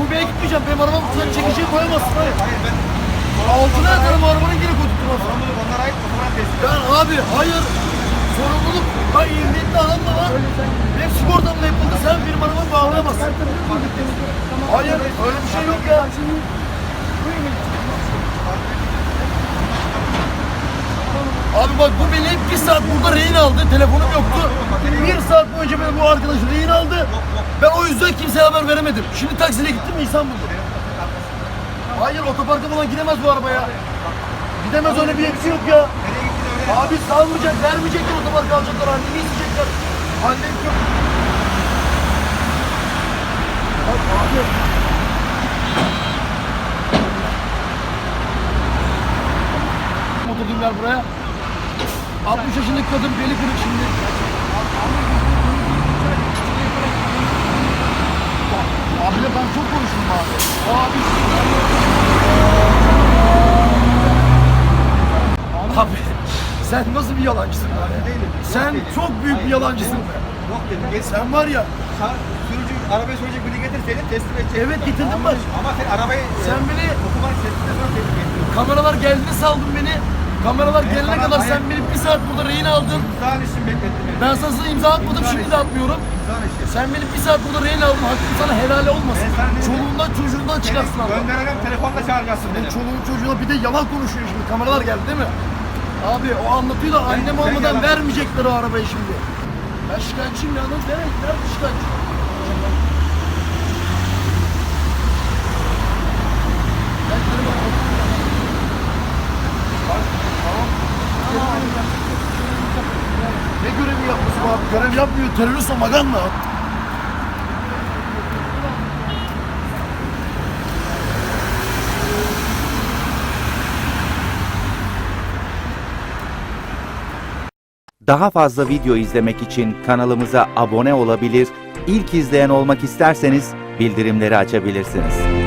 şubeye gitmeyeceğim. Benim arabam sen çekiciye koyamazsın. Hayır. Hayır ben Altına yatarım arabanın geri koydurtmaz. sorumluluk onlara ait fotoğraf teslim. Ben abi hayır. Sorumluluk. Ben indiğimde alanda var. Benim sigortamla yapıldı. Sen benim arabamı bağlayamazsın. Hayır öyle bir şey yok ya. Abi bak bu beni bir saat burada rehin aldı. Telefonum yoktu. Bir saat boyunca beni bu arkadaş rehin aldı. Ben o yüzden kimseye haber veremedim. Şimdi taksiyle gittim mi İstanbul'da. Hayır otoparka falan gidemez bu araba ya. Gidemez öyle bir hepsi yok ya. Abi salmayacak, vermeyecekler otoparka alacaklar. Annemi isteyecekler. Annem çok... Bak abi. Oturdum gel buraya. 60 yaşındaki kadın beli kırık şimdi. Abiyle ben çok konuştum abi. Abi. Abi sen nasıl bir yalancısın abi? Sen çok büyük bir yalancısın. Yok dedim. Geç. Sen var ya, Sen sürücü, arabayı sürecek biri getir seni teslim edecek. Evet, getirdim bak. Ama sen arabayı Sen beni- sonra teslim ettin. kameralar geldiğinde saldın beni. Kameralar gelene kadar sen beni bir saat burada rehin aldın. İmzan için beklettim beni. Ben sana imza atmadım, şimdi de atmıyorum. İmzan için. Sen beni bir saat burada rehin aldın, hakkın sana helal olmasın. Ben sana ne? Çoluğundan çocuğundan çıkarsın Seni Allah. gönderemem telefonla çağıracaksın dedim. çoluğun çocuğuna bir de yalan konuşuyor şimdi, kameralar geldi değil mi? Abi o anlatıyor da annem ben olmadan yalan- vermeyecekler o arabayı şimdi. Ben şikayetçiyim ya, lan nereye, nerede şikayetçi? Ne görevi yapması abi? Görev yapmıyor, terörist o maganda. Daha fazla video izlemek için kanalımıza abone olabilir, ilk izleyen olmak isterseniz bildirimleri açabilirsiniz.